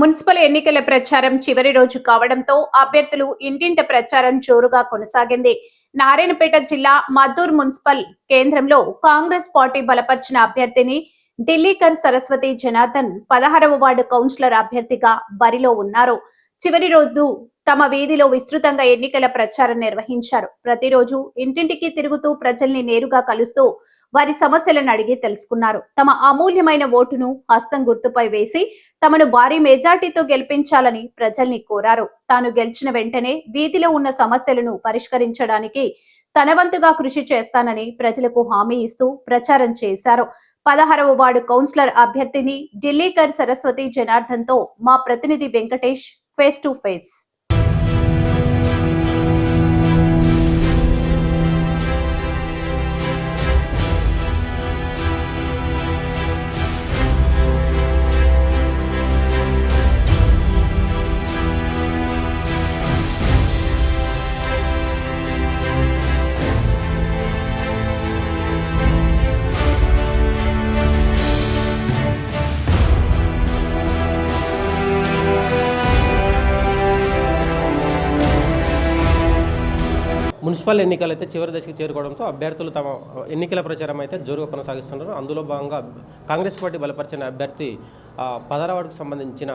Municipal ఎన్నికల ప్రచారం చివరి రోజు కావడంతో అభ్యర్థులు ఇంటింట ప్రచారం జోరుగా కొనసాగింది. నారాయణపేట జిల్లా మద్దూర్ మున్సిపల్ కేంద్రంలో కాంగ్రెస్ పార్టీ బలపరిచిన అభ్యర్థిని ఢిల్లీకర్ సరస్వతి జనార్దన్ పదహారవ వార్డు కౌన్సిలర్ అభ్యర్థిగా బరిలో ఉన్నారు. చివరి రోజు తమ వీధిలో విస్తృతంగా ఎన్నికల ప్రచారం నిర్వహించారు. ప్రతిరోజు ఇంటింటికి తిరుగుతూ ప్రజల్ని నేరుగా కలుస్తూ వారి సమస్యలను అడిగి తెలుసుకున్నారు. తమ అమూల్యమైన ఓటును హస్తం గుర్తుపై వేసి తమను భారీ మెజార్టీతో గెలిపించాలని ప్రజల్ని కోరారు. తాను గెలిచిన వెంటనే వీధిలో ఉన్న సమస్యలను పరిష్కరించడానికి తన వంతుగా కృషి చేస్తానని ప్రజలకు హామీ ఇస్తూ ప్రచారం చేశారు. పదహారవ వార్డు కౌన్సిలర్ అభ్యర్థిని ఢిల్లీకర్ సరస్వతి జనార్దన్తో మా ప్రతినిధి Venkatesh face to face. Municipal ఎన్నికలు అయితే చివరి దశకు చేరుకోవడంతో అభ్యర్థులు తమ ఎన్నికల ప్రచారం అయితే జోరుగా కొనసాగిస్తున్నారు. అందులో భాగంగా కాంగ్రెస్ పార్టీ బలపరిచిన అభ్యర్థి పదరవాడకు సంబంధించిన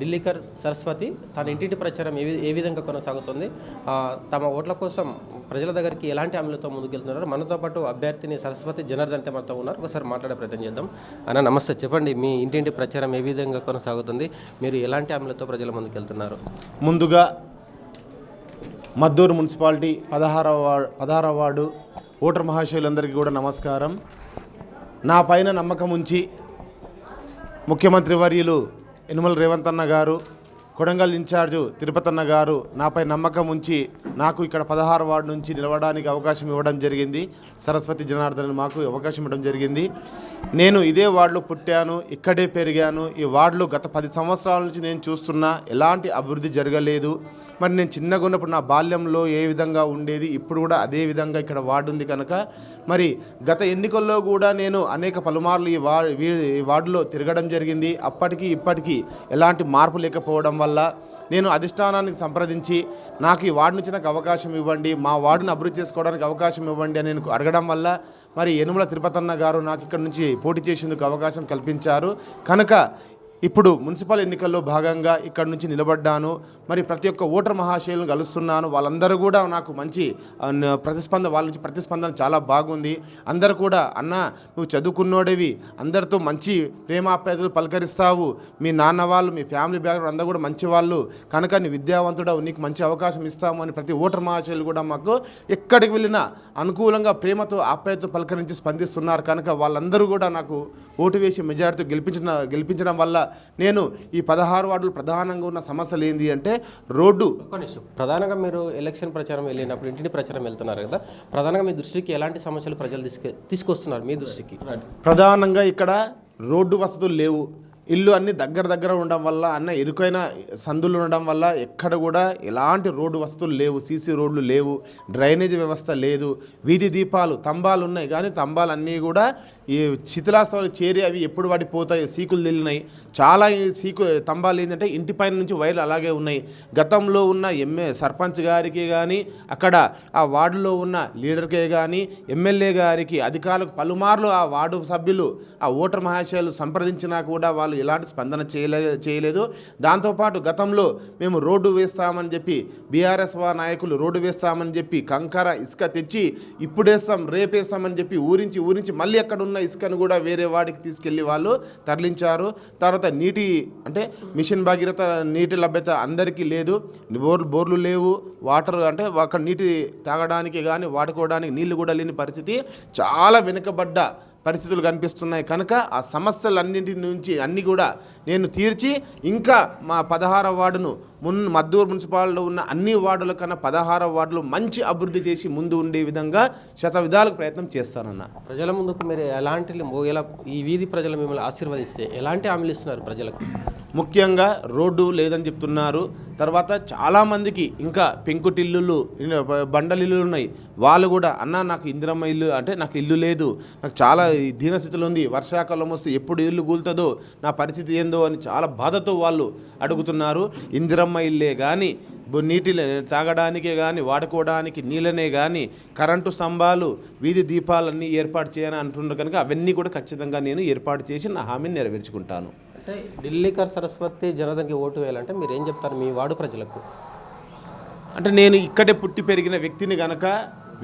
ఢిల్లీకర్ సరస్వతి తన ఇంటింటి ప్రచారం ఏ ఏ విధంగా కొనసాగుతుంది? తమ ఓట్ల కోసం ప్రజల దగ్గరికి ఎలాంటి హామీలతో ముందుకెళ్తున్నారు? మనతో పాటు అభ్యర్థిని సరస్వతి జనార్దన్ మనతో ఉన్నారు. ఒకసారి మాట్లాడే ప్రయత్నం చేద్దాం. అన్న నమస్తే. చెప్పండి మీ ఇంటింటి ప్రచారం ఏ విధంగా కొనసాగుతుంది? మీరు ఎలాంటి హామీలతో ప్రజల ముందుకెళ్తున్నారు? ముందుగా మద్దూరు మున్సిపాలిటీ పదహారవ వార్డు పదహారవ వార్డు ఓటర్ మహాశయులందరికీ కూడా నమస్కారం. నా పైన నమ్మకం ఉంచి ముఖ్యమంత్రి వర్యులు యనుమల రేవంత్ అన్న గారు కొడంగల్ ఇన్ఛార్జు తిరుపతన్న గారు నాపై నమ్మకం ఉంచి నాకు ఇక్కడ పదహారు వార్డు నుంచి నిలవడానికి అవకాశం ఇవ్వడం జరిగింది. సరస్వతి జనార్దన్ మాకు అవకాశం ఇవ్వడం జరిగింది. నేను ఇదే వార్డులో పుట్టాను ఇక్కడే పెరిగాను. ఈ వార్డులో గత పది సంవత్సరాల నుంచి నేను చూస్తున్నా ఎలాంటి అభివృద్ధి జరగలేదు. మరి నేను చిన్నగా ఉన్నప్పుడు నా బాల్యంలో ఏ విధంగా ఉండేది ఇప్పుడు కూడా అదే విధంగా ఇక్కడ వార్డు ఉంది కనుక. మరి గత ఎన్నికల్లో కూడా నేను అనేక పలుమార్లు ఈ ఈ వార్డులో తిరగడం జరిగింది. అప్పటికి ఇప్పటికీ ఎలాంటి మార్పు లేకపోవడం వల్ల నేను అధిష్టానానికి సంప్రదించి నాకు ఈ వార్డు నుంచి నాకు అవకాశం ఇవ్వండి మా వార్డును అభివృద్ధి చేసుకోవడానికి అవకాశం ఇవ్వండి అని నేను అడగడం వల్ల మరి యనుమల తిరుపతన్న గారు నాకు ఇక్కడ నుంచి పోటీ చేసేందుకు అవకాశం కల్పించారు. కనుక ఇప్పుడు మున్సిపల్ ఎన్నికల్లో భాగంగా ఇక్కడ నుంచి నిలబడ్డాను. మరి ప్రతి ఒక్క ఓటర్ మహాశయులను కలుస్తున్నాను. వాళ్ళందరూ కూడా నాకు మంచి ప్రతిస్పందన వాళ్ళ నుంచి ప్రతిస్పందన చాలా బాగుంది. అందరూ కూడా అన్న నువ్వు చదువుకున్నోడివి. అందరితో మంచి ప్రేమాప్యాయతలు పలకరిస్తావు. మీ నాన్న వాళ్ళు మీ ఫ్యామిలీ బ్యాక్గ్రౌండ్ అందరూ కూడా మంచి వాళ్ళు. కనుక నీ విద్యావంతుడవు నీకు మంచి అవకాశం ఇస్తాము అని ప్రతి ఓటర్ మహాశయులు కూడా మాకు ఎక్కడికి వెళ్ళినా అనుకూలంగా ప్రేమతో ఆప్యాయతతో పలకరించి స్పందిస్తున్నారు. కనుక వాళ్ళందరూ కూడా నాకు ఓటు వేసి మెజారిటీ గెలిపించిన గెలిపించడం వల్ల నేను ఈ పదహారు వార్డులు ప్రధానంగా ఉన్న సమస్యలు ఏంటి అంటే రోడ్డు. ప్రధానంగా మీరు ఎలక్షన్ ప్రచారం వెళ్ళినప్పుడు ఇంటిని ప్రచారం వెళ్తున్నారు కదా ప్రధానంగా మీ దృష్టికి ఎలాంటి సమస్యలు ప్రజలు తీసుకు తీసుకొస్తున్నారు మీ దృష్టికి? ప్రధానంగా ఇక్కడ రోడ్డు వసతులు లేవు. ఇల్లు అన్ని దగ్గర దగ్గర ఉండడం వల్ల అన్న ఇరుకైన సందులు ఉండడం వల్ల ఎక్కడ కూడా ఎలాంటి రోడ్డు వస్తువులు లేవు సీసీ రోడ్లు లేవు డ్రైనేజ్ వ్యవస్థ లేదు వీధి దీపాలు తంబాలు ఉన్నాయి. కానీ తంబాలు అన్నీ కూడా ఈ శిథిలాస్తవాలు చేరి అవి ఎప్పుడు పడిపోతాయో సీకులు తెలినాయి. చాలా సీకు తంబాలు ఏంటంటే ఇంటిపైన నుంచి వైర్లు అలాగే ఉన్నాయి. గతంలో ఉన్న ఎంఏ సర్పంచ్ గారికి కానీ అక్కడ ఆ వార్డులో ఉన్న లీడర్కే కానీ ఎమ్మెల్యే గారికి అధికారులకు పలుమార్లు ఆ వార్డు సభ్యులు ఆ ఓటర్ మహాశయాలు సంప్రదించినా కూడా వాళ్ళు ఎలాంటి స్పందన చేయలే చేయలేదు. దాంతోపాటు గతంలో మేము రోడ్డు వేస్తామని చెప్పి బీఆర్ఎస్ నాయకులు రోడ్డు వేస్తామని చెప్పి కంకర ఇసుక తెచ్చి ఇప్పుడేస్తాం రేపేస్తామని చెప్పి ఊరించి ఊరించి మళ్ళీ అక్కడ ఉన్న ఇసుకను కూడా వేరే వాడికి తీసుకెళ్ళి వాళ్ళు తరలించారు. తర్వాత నీటి అంటే మిషన్ భగీరథ నీటి లభ్యత అందరికీ లేదు. బోర్లు బోర్లు లేవు. వాటర్ అంటే అక్కడ నీటి తాగడానికి కానీ వాడుకోవడానికి నీళ్ళు కూడా లేని పరిస్థితి. చాలా వెనుకబడ్డ పరిస్థితులు కనిపిస్తున్నాయి కనుక ఆ సమస్యలన్నింటి నుంచి అన్నీ కూడా నేను తీర్చి ఇంకా మా పదహార వార్డును మున్ మద్దూరు మున్సిపాలిటీలో ఉన్న అన్ని వార్డుల కన్నా పదహారవ వార్డులు మంచి అభివృద్ధి చేసి ముందు ఉండే విధంగా శత విధాలకు ప్రయత్నం చేస్తానన్న. ప్రజల ముందుకు మీరు ఎలాంటి ఎలా ఈ వీధి ప్రజలు మిమ్మల్ని ఆశీర్వదిస్తే ఎలాంటి హామీలు ఇస్తున్నారు ప్రజలకు? ముఖ్యంగా రోడ్డు లేదని చెప్తున్నారు. తర్వాత చాలామందికి ఇంకా పెంకుటిల్లులు ఇన్న బ- బండలిల్లులు ఉన్నాయి. వాళ్ళు కూడా అన్న నాకు ఇందిరమ్మ ఇల్లు అంటే నాకు ఇల్లు లేదు. నాకు చాలా దీనస్థితిలో ఉంది. వర్షాకాలం వస్తే ఎప్పుడు ఇల్లు కూలుతుందో నా పరిస్థితి ఏందో అని చాలా బాధతో వాళ్ళు అడుగుతున్నారు. ఇందిరమ్మ ఇల్లే కానీ నీటి తాగడానికే కానీ వాడుకోవడానికి నీళ్ళనే కానీ కరెంటు స్తంభాలు వీధి దీపాలన్నీ ఏర్పాటు చేయని అంటున్నారు కనుక అవన్నీ కూడా ఖచ్చితంగా నేను ఏర్పాటు చేసి నా హామీని నెరవేర్చుకుంటాను. అంటే ఢిల్లీకర్ సరస్వతి జనధన్కి ఓటు వేయాలంటే మీరు ఏం చెప్తారు మీ వార్డు ప్రజలకు? అంటే నేను ఇక్కడే పుట్టి పెరిగిన వ్యక్తిని గనక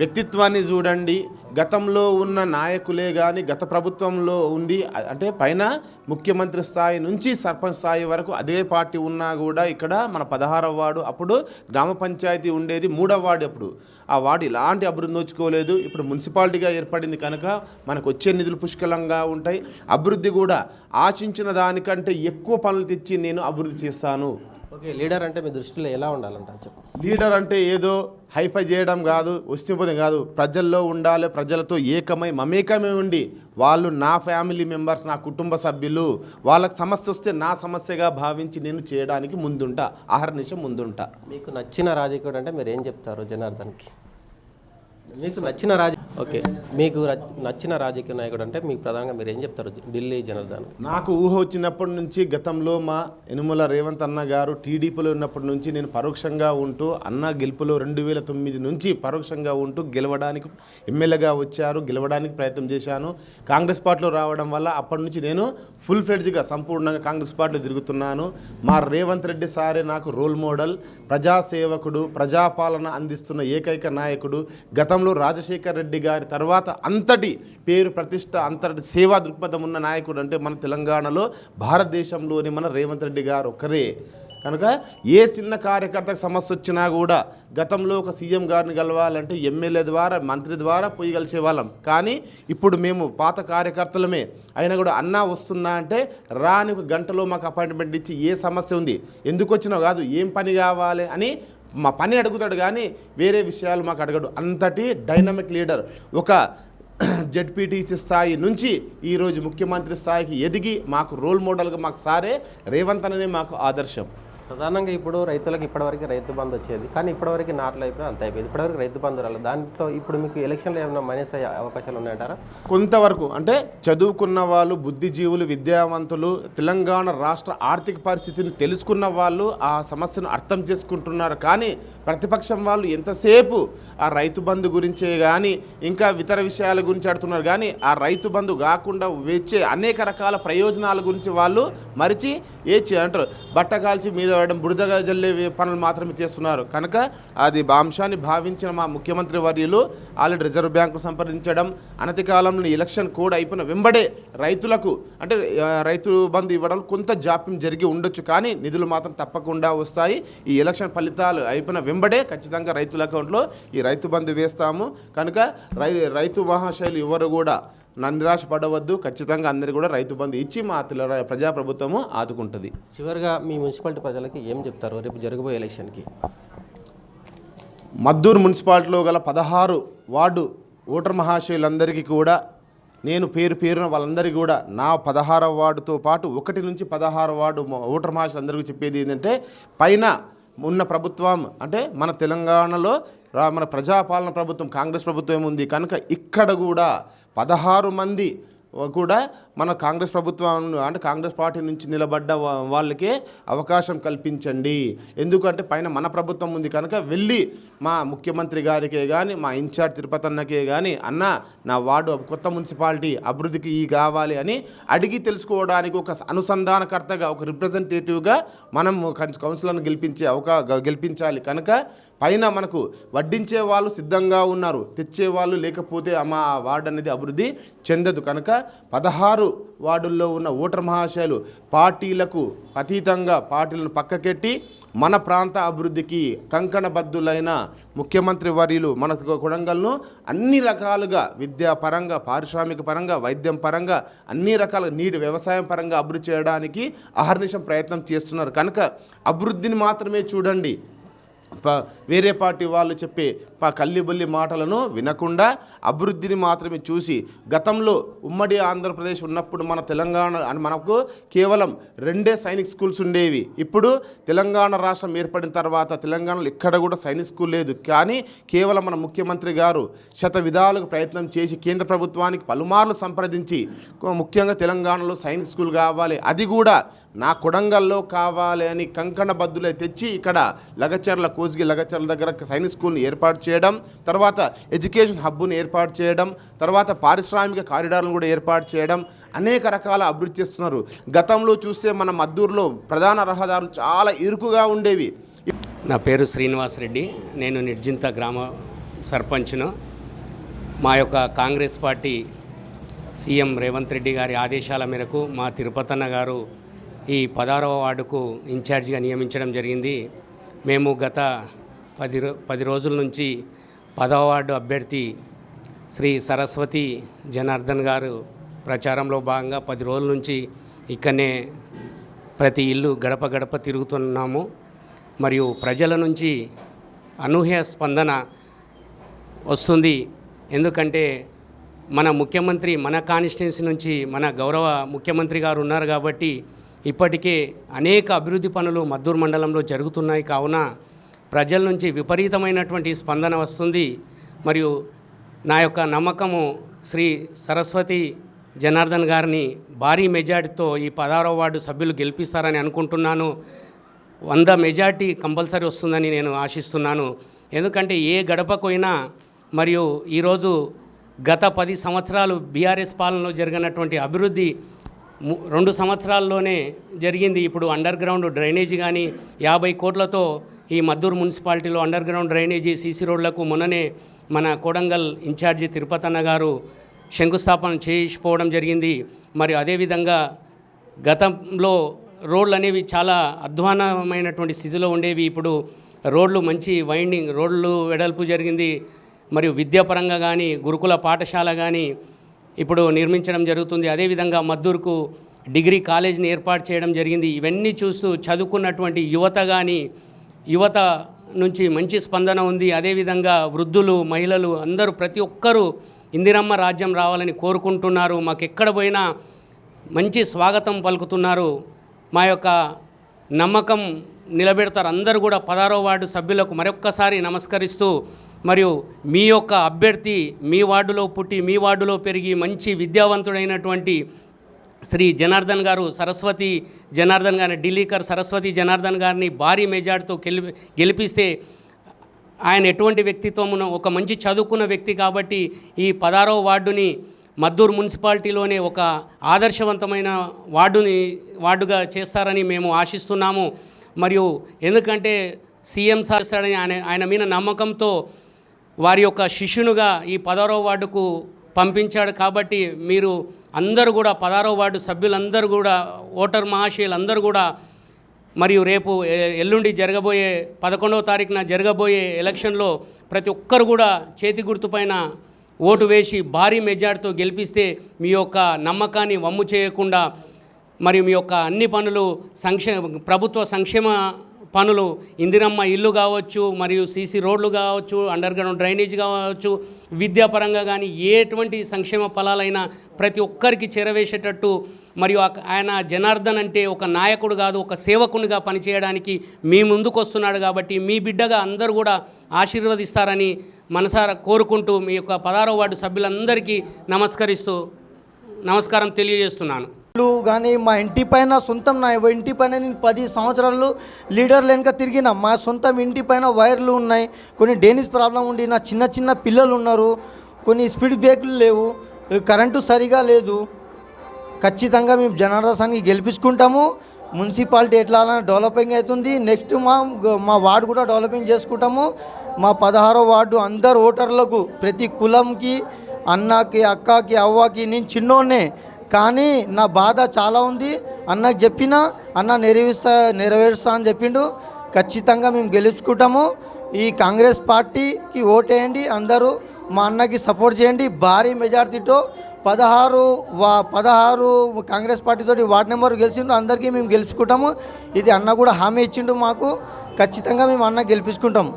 వ్యక్తిత్వాన్ని చూడండి గతంలో ఉన్న నాయకులే కానీ గత ప్రభుత్వంలో ఉంది అంటే పైన ముఖ్యమంత్రి స్థాయి నుంచి సర్పంచ్ స్థాయి వరకు అదే పార్టీ ఉన్నా కూడా ఇక్కడ మన పదహారవ వార్డు అప్పుడు గ్రామ పంచాయతీ ఉండేది మూడవ వార్డు అప్పుడు. ఆ వార్డు ఇలాంటి అభివృద్ధి నోచుకోలేదు. ఇప్పుడు మున్సిపాలిటీగా ఏర్పడింది కనుక మనకు వచ్చే నిధులు పుష్కలంగా ఉంటాయి. అభివృద్ధి కూడా ఆశించిన దానికంటే ఎక్కువ పనులు తెచ్చి నేను అభివృద్ధి చేస్తాను. ఓకే లీడర్ అంటే మీ దృష్టిలో ఎలా ఉండాలంటారు? చెప్పు. లీడర్ అంటే ఏదో హైఫై చేయడం కాదు వస్తుంపోతే కాదు. ప్రజల్లో ఉండాలి ప్రజలతో ఏకమై మమేకమై ఉండి వాళ్ళు నా ఫ్యామిలీ మెంబర్స్ నా కుటుంబ సభ్యులు వాళ్ళకి సమస్య వస్తే నా సమస్యగా భావించి నేను చేయడానికి ముందుంటా ఆహర్నిశం ముందుంటా. మీకు నచ్చిన రాజకీయుడు అంటే మీరు ఏం చెప్తారు జనార్దన్కి? మీకు నచ్చిన రాజ ఓకే. మీకు నచ్చిన రాజకీయ నాయకుడు అంటే మీకు ప్రధానంగా మీరు ఏం చెప్తారు? ఢిల్లీ జనార్దన్. నాకు ఊహ వచ్చినప్పటి నుంచి గతంలో మా యనుమల రేవంత్ అన్న గారు టీడీపీలో ఉన్నప్పటి నుంచి నేను పరోక్షంగా ఉంటూ అన్న గెలుపులో రెండు వేల తొమ్మిది నుంచి పరోక్షంగా ఉంటూ గెలవడానికి ఎమ్మెల్యేగా వచ్చారు గెలవడానికి ప్రయత్నం చేశాను. కాంగ్రెస్ పార్టీలో రావడం వల్ల అప్పటి నుంచి నేను ఫుల్ ఫ్లెడ్జ్గా సంపూర్ణంగా కాంగ్రెస్ పార్టీలో తిరుగుతున్నాను. మా రేవంత్ రెడ్డి సారే నాకు రోల్ మోడల్ ప్రజాసేవకుడు ప్రజాపాలన అందిస్తున్న ఏకైక నాయకుడు. గతంలో రాజశేఖర్ రెడ్డి తర్వాత అంతటి పేరు ప్రతిష్ట అంతటి సేవా దృక్పథం ఉన్న నాయకుడు అంటే మన తెలంగాణలో భారతదేశంలోని మన రేవంత్ రెడ్డి గారు ఒక్కరే. కనుక ఏ చిన్న కార్యకర్తకు సమస్య వచ్చినా కూడా గతంలో ఒక సీఎం గారిని కలవాలంటే ఎమ్మెల్యే ద్వారా మంత్రి ద్వారా పోయి కలిసే వాళ్ళం. కానీ ఇప్పుడు మేము పాత కార్యకర్తలమే. అయినా కూడా అన్నా వస్తున్నా అంటే రాని ఒక గంటలో మాకు అపాయింట్మెంట్ ఇచ్చి ఏ సమస్య ఉంది? ఎందుకు వచ్చినావు కాదు ఏం పని కావాలి అని మా పని అడుగుతాడు కానీ వేరే విషయాలు మాకు అడగడు. అంతటి డైనమిక్ లీడర్ ఒక జడ్పీటీసీ స్థాయి నుంచి ఈరోజు ముఖ్యమంత్రి స్థాయికి ఎదిగి మాకు రోల్ మోడల్గా మాకు సారే. రేవంత్ అనే మాకు ఆదర్శం. ప్రధానంగా ఇప్పుడు రైతులకు ఇప్పటివరకు రైతు బంధు వచ్చేది. కానీ ఇప్పటివరకు నాట్లు అయిపోయి అంత అయిపోయింది. ఇప్పటివరకు రైతు బంధు రాలేదు. దాంట్లో ఇప్పుడు మీకు ఎలక్షన్లో ఏమైనా మైనస్ అయ్యే అవకాశాలు ఉన్నాయంటారా? కొంతవరకు అంటే చదువుకున్న వాళ్ళు బుద్ధిజీవులు విద్యావంతులు తెలంగాణ రాష్ట్ర ఆర్థిక పరిస్థితిని తెలుసుకున్న వాళ్ళు ఆ సమస్యను అర్థం చేసుకుంటున్నారు. కానీ ప్రతిపక్షం వాళ్ళు ఎంతసేపు ఆ రైతు బంధు గురించే కానీ ఇంకా ఇతర విషయాల గురించి ఆడుతున్నారు. కానీ ఆ రైతు బంధు కాకుండా వచ్చే అనేక రకాల ప్రయోజనాల గురించి వాళ్ళు మరిచి ఏ అంటారు. బట్ట కాల్చి మీద చల్లడం బురదగా జల్లే పనులు మాత్రమే చేస్తున్నారు. కనుక అది అంశాన్ని భావించిన మా ముఖ్యమంత్రి వర్యులు ఆల్రెడీ రిజర్వ్ బ్యాంకు సంప్రదించడం అనతి కాలంలో ఎలక్షన్ కోడ్ అయిపోయిన వెంబడే రైతులకు అంటే రైతు బంధు ఇవ్వడం కొంత జాప్యం జరిగి ఉండొచ్చు. కానీ నిధులు మాత్రం తప్పకుండా వస్తాయి. ఈ ఎలక్షన్ ఫలితాలు అయిపోయిన వెంబడే ఖచ్చితంగా రైతుల అకౌంట్లో ఈ రైతు బంధు వేస్తాము. కనుక రై రైతు మహాశైలు ఎవరు కూడా నా నిరాశ పడవద్దు ఖచ్చితంగా అందరికీ కూడా రైతు బంధు ఇచ్చి మా ప్రజాప్రభుత్వము ఆదుకుంటుంది. చివరిగా మీ మున్సిపాలిటీ ప్రజలకి ఏం చెప్తారు రేపు జరగబోయే ఎలక్షన్కి? మద్దూరు మున్సిపాలిటీలో గల పదహారు వార్డు ఓటర్ మహాశయులందరికీ కూడా నేను పేరు పేరున వాళ్ళందరికీ కూడా నా పదహారవ వార్డుతో పాటు ఒకటి నుంచి పదహారు వార్డు ఓటర్ మహాశయులందరికీ చెప్పేది ఏంటంటే పైన ఉన్న ప్రభుత్వం అంటే మన తెలంగాణలో మన ప్రజాపాలన ప్రభుత్వం కాంగ్రెస్ ప్రభుత్వం ఉంది కనుక ఇక్కడ కూడా పదహారు మంది కూడా మన కాంగ్రెస్ ప్రభుత్వం అంటే కాంగ్రెస్ పార్టీ నుంచి నిలబడ్డ వాళ్ళకే అవకాశం కల్పించండి. ఎందుకంటే పైన మన ప్రభుత్వం ఉంది కనుక వెళ్ళి మా ముఖ్యమంత్రి గారికే కానీ మా ఇన్ఛార్జ్ తిరుపతి అన్నకే కానీ అన్న నా వార్డు కొత్త మున్సిపాలిటీ అభివృద్ధికి ఈ కావాలి అని అడిగి తెలుసుకోవడానికి ఒక అనుసంధానకర్తగా ఒక రిప్రజెంటేటివ్గా మనం కౌన్సిలర్ను గెలిపించే అవకా గెలిపించాలి కనుక పైన మనకు వడ్డించే వాళ్ళు సిద్ధంగా ఉన్నారు. తెచ్చే వాళ్ళు లేకపోతే మా వార్డు అనేది అభివృద్ధి చెందదు కనుక పదహారు వార్డుల్లో ఉన్న ఓటర్ మహాశయులు పార్టీలకు అతీతంగా పార్టీలను పక్కకెట్టి మన ప్రాంత అభివృద్ధికి కంకణబద్ధులైన ముఖ్యమంత్రి వర్యులు మన కొడంగల్ను అన్ని రకాలుగా విద్యా పరంగా పారిశ్రామిక పరంగా వైద్యం పరంగా అన్ని రకాల నీటి వ్యవసాయం పరంగా అభివృద్ధి చేయడానికి అహర్నిశం ప్రయత్నం చేస్తున్నారు. కనుక అభివృద్ధిని మాత్రమే చూడండి. వేరే పార్టీ వాళ్ళు చెప్పే ప కల్లిబొల్లి మాటలను వినకుండా అభివృద్ధిని మాత్రమే చూసి గతంలో ఉమ్మడి ఆంధ్రప్రదేశ్ ఉన్నప్పుడు మన తెలంగాణ అని మనకు కేవలం రెండే సైనిక్ స్కూల్స్ ఉండేవి. ఇప్పుడు తెలంగాణ రాష్ట్రం ఏర్పడిన తర్వాత తెలంగాణలో ఎక్కడ కూడా సైనిక్ స్కూల్ లేదు. కానీ కేవలం మన ముఖ్యమంత్రి గారు శత విధాలుగా ప్రయత్నం చేసి కేంద్ర ప్రభుత్వానికి పలుమార్లు సంప్రదించి ముఖ్యంగా తెలంగాణలో సైనిక్ స్కూల్ కావాలి. అది కూడా నా కొడంగల్లో కావాలి అని కంకణ బద్దులే తెచ్చి ఇక్కడ లగచర్ల కోసిగి లగచర్ల దగ్గర సైనిక్ స్కూల్ని ఏర్పాటు చేయడం తర్వాత ఎడ్యుకేషన్ హబ్ను ఏర్పాటు చేయడం తర్వాత పారిశ్రామిక కారిడార్లను కూడా ఏర్పాటు చేయడం అనేక రకాల అభివృద్ధి చేస్తున్నారు. గతంలో చూస్తే మన మద్దూరులో ప్రధాన రహదారులు చాలా ఇరుకుగా ఉండేవి. నా పేరు శ్రీనివాస్ రెడ్డి. నేను నిర్జింత గ్రామ సర్పంచ్ను. మా యొక్క Congress party CM Revanth Reddy గారి ఆదేశాల మేరకు మా తిరుపతన్న గారు ఈ పదహారవ వార్డుకు ఇన్ఛార్జిగా నియమించడం జరిగింది. మేము గత పది రో పది రోజుల నుంచి పదవ వార్డు అభ్యర్థి శ్రీ సరస్వతి జనార్దన్ గారు ప్రచారంలో భాగంగా పది రోజుల నుంచి ఇక్కడనే ప్రతి ఇల్లు గడప గడప తిరుగుతున్నాము. మరియు ప్రజల నుంచి అనూహ్య స్పందన వస్తుంది. ఎందుకంటే మన ముఖ్యమంత్రి మన కాన్స్టిట్యున్సీ నుంచి మన గౌరవ ముఖ్యమంత్రి గారు ఉన్నారు కాబట్టి ఇప్పటికే అనేక అభివృద్ధి పనులు మద్దూరు మండలంలో జరుగుతున్నాయి. కావున ప్రజల నుంచి విపరీతమైనటువంటి స్పందన వస్తుంది. మరియు నా యొక్క నమ్మకము శ్రీ సరస్వతి జనార్దన్ గారిని భారీ మెజార్టీతో ఈ పదహారవ వార్డు సభ్యులు గెలిపిస్తారని అనుకుంటున్నాను. వంద మెజార్టీ కంపల్సరీ వస్తుందని నేను ఆశిస్తున్నాను. ఎందుకంటే ఏ గడపకైనా మరియు ఈరోజు గత పది సంవత్సరాలు బీఆర్ఎస్ పాలనలో జరిగినటువంటి అభివృద్ధి రెండు సంవత్సరాల్లోనే జరిగింది ఇప్పుడు అండర్ గ్రౌండ్ డ్రైనేజీ కానీ యాభై కోట్లతో ఈ మద్దూరు మున్సిపాలిటీలో అండర్ గ్రౌండ్ డ్రైనేజీ సీసీ రోడ్లకు మొన్ననే మన కోడంగల్ ఇన్ఛార్జి తిరుపతన్న గారు శంకుస్థాపన చేసిపోవడం జరిగింది. మరి అదేవిధంగా గతంలో రోడ్లు అనేవి చాలా అధ్వానమైనటువంటి స్థితిలో ఉండేవి. ఇప్పుడు రోడ్లు మంచి వైండింగ్ రోడ్లు వెడల్పు జరిగింది. మరియు విద్యాపరంగా కానీ గురుకుల పాఠశాల కానీ ఇప్పుడు నిర్మించడం జరుగుతుంది. అదేవిధంగా మద్దూరుకు డిగ్రీ కాలేజీని ఏర్పాటు చేయడం జరిగింది. ఇవన్నీ చూస్తూ చదువుకున్నటువంటి యువత కానీ యువత నుంచి మంచి స్పందన ఉంది. అదేవిధంగా వృద్ధులు మహిళలు అందరూ ప్రతి ఒక్కరూ ఇందిరమ్మ రాజ్యం రావాలని కోరుకుంటున్నారు. మాకు ఎక్కడ పోయినా మంచి స్వాగతం పలుకుతున్నారు. మా యొక్క నమ్మకం నిలబెడతారు. అందరూ కూడా పదారో వార్డు సభ్యులకు మరొక్కసారి నమస్కరిస్తూ మరియు మీ యొక్క అభ్యర్థి మీ వార్డులో పుట్టి మీ వార్డులో పెరిగి మంచి విద్యావంతుడైనటువంటి శ్రీ జనార్దన్ గారు సరస్వతి జనార్దన్ గారిని ఢిల్లీకర్ సరస్వతి జనార్దన్ గారిని భారీ మెజార్టీతో గెలి గెలిపిస్తే ఆయన ఎటువంటి వ్యక్తిత్వమున ఒక మంచి చదువుకున్న వ్యక్తి కాబట్టి ఈ పదారో వార్డుని మద్దూరు మున్సిపాలిటీలోనే ఒక ఆదర్శవంతమైన వార్డుని వార్డుగా చేస్తారని మేము ఆశిస్తున్నాము. మరియు ఎందుకంటే సీఎం చేస్తాడని ఆయన ఆయన మీద నమ్మకంతో వారి యొక్క శిష్యునుగా ఈ పదారో వార్డుకు పంపించాడు కాబట్టి మీరు అందరూ కూడా పదారో వార్డు సభ్యులందరూ కూడా ఓటర్ మహాశయులందరూ కూడా మరియు రేపు ఎల్లుండి జరగబోయే పదకొండవ తారీఖున జరగబోయే ఎలక్షన్లో ప్రతి ఒక్కరు కూడా చేతి గుర్తుపైన ఓటు వేసి భారీ మెజార్టీతో గెలిపిస్తే మీ యొక్క నమ్మకాన్ని వమ్ము చేయకుండా మరియు మీ యొక్క అన్ని పనులు సంక్షే ప్రభుత్వ సంక్షేమ పనులు ఇందిరమ్మ ఇల్లు కావచ్చు మరియు సీసీ రోడ్లు కావచ్చు అండర్ గ్రౌండ్ డ్రైనేజ్ కావచ్చు విద్యాపరంగా కానీ ఎటువంటి సంక్షేమ ఫలాలైనా ప్రతి ఒక్కరికి చేరవేసేటట్టు మరియు ఆయన జనార్దన్ అంటే ఒక నాయకుడు కాదు ఒక సేవకునిగా పనిచేయడానికి మీ ముందుకు వస్తున్నాడు కాబట్టి మీ బిడ్డగా అందరూ కూడా ఆశీర్వదిస్తారని మనసారా కోరుకుంటూ మీ యొక్క పదారో వార్డు సభ్యులందరికీ నమస్కరిస్తూ నమస్కారం తెలియజేస్తున్నాను. కానీ మా ఇంటి పైన సొంతం నా ఇంటి పైన నేను పది సంవత్సరాలు లీడర్ వెనుక తిరిగిన. మా సొంతం ఇంటి పైన వైర్లు ఉన్నాయి. కొన్ని డేనిస్ ప్రాబ్లం ఉండి నా చిన్న చిన్న పిల్లలు ఉన్నారు. కొన్ని స్పీడ్ బ్రేక్లు లేవు. కరెంటు సరిగా లేదు. ఖచ్చితంగా మేము జనార్దనానికి గెలిపించుకుంటాము. మున్సిపాలిటీ ఎట్లా డెవలపింగ్ అవుతుంది. నెక్స్ట్ మా మా వార్డు కూడా డెవలపింగ్ చేసుకుంటాము. మా పదహారో వార్డు అందరు ఓటర్లకు ప్రతి కులంకి అన్నకి అక్కకి అవ్వకి నేను చిన్నోన్నే కానీ నా బాధ చాలా ఉంది. అన్నకు చెప్పినా అన్న నెరవేరుస్తా నెరవేరుస్తా అని చెప్పిండు. ఖచ్చితంగా మేము గెలుచుకుంటాము. ఈ కాంగ్రెస్ పార్టీకి ఓటేయండి. అందరూ మా అన్నకి సపోర్ట్ చేయండి. భారీ మెజార్టీతో పదహారు వా పదహారు కాంగ్రెస్ పార్టీతోటి వార్డు నెంబర్ గెలిచిండు. అందరికీ మేము గెలుచుకుంటాము. ఇది అన్న కూడా హామీ ఇచ్చిండు మాకు. ఖచ్చితంగా మేము అన్న గెలిపించుకుంటాము